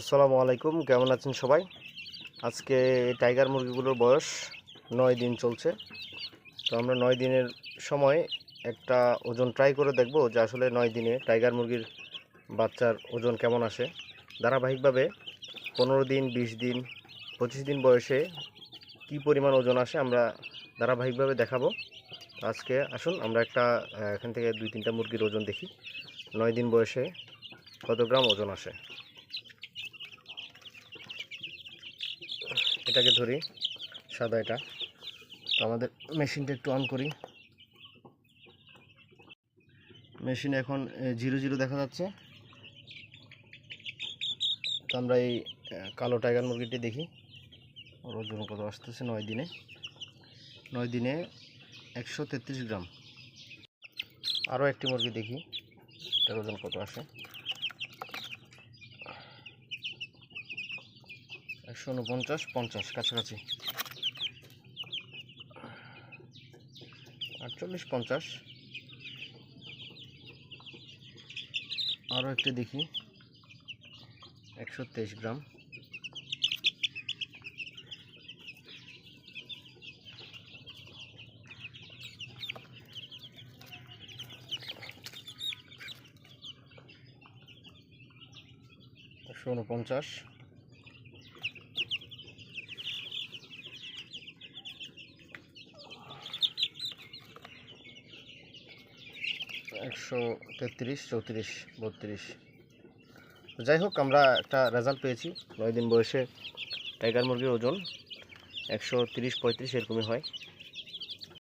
আসসালামু আলাইকুম, কেমন আছেন সবাই? আজকে টাইগার মুরগিগুলোর বয়স নয় দিন চলছে। তো আমরা নয় দিনের সময় একটা ওজন ট্রাই করে দেখব যে আসলে নয় দিনে টাইগার মুরগির বাচ্চার ওজন কেমন আসে। ধারাবাহিকভাবে পনেরো দিন, বিশ দিন, পঁচিশ দিন বয়সে কি পরিমাণ ওজন আসে আমরা ধারাবাহিকভাবে দেখাবো। আজকে আসুন, আমরা একটা এখান থেকে দুই তিনটা মুরগির ওজন দেখি। নয় দিন বয়সে কত গ্রাম ওজন আসে? এটাকে ধরি, সাদা এটা। তো আমাদের মেশিনটা একটু অন করি। মেশিন এখন জিরো জিরো দেখা যাচ্ছে। তো আমরা এই কালো টাইগার মুরগিটি দেখি। ওর ওজন কত? আসতেছে নয় দিনে। নয় দিনে একশো তেত্রিশ গ্রাম। আরও একটি মুরগি দেখি। এটার ওজন কত আসে? একশো উনপঞ্চাশ পঞ্চাশ কাছাকাছি। আটচল্লিশ পঞ্চাশ। আরও একটি দেখি। একশো তেইশ গ্রাম। একশো উনপঞ্চাশ। একশো তেত্রিশ, চৌত্রিশ, বত্রিশ। যাই হোক, আমরা একটা রেজাল্ট পেয়েছি। নয় দিন বয়সে টাইগার মুরগির ওজন একশো তিরিশ, পঁয়ত্রিশ এরকমই হয়।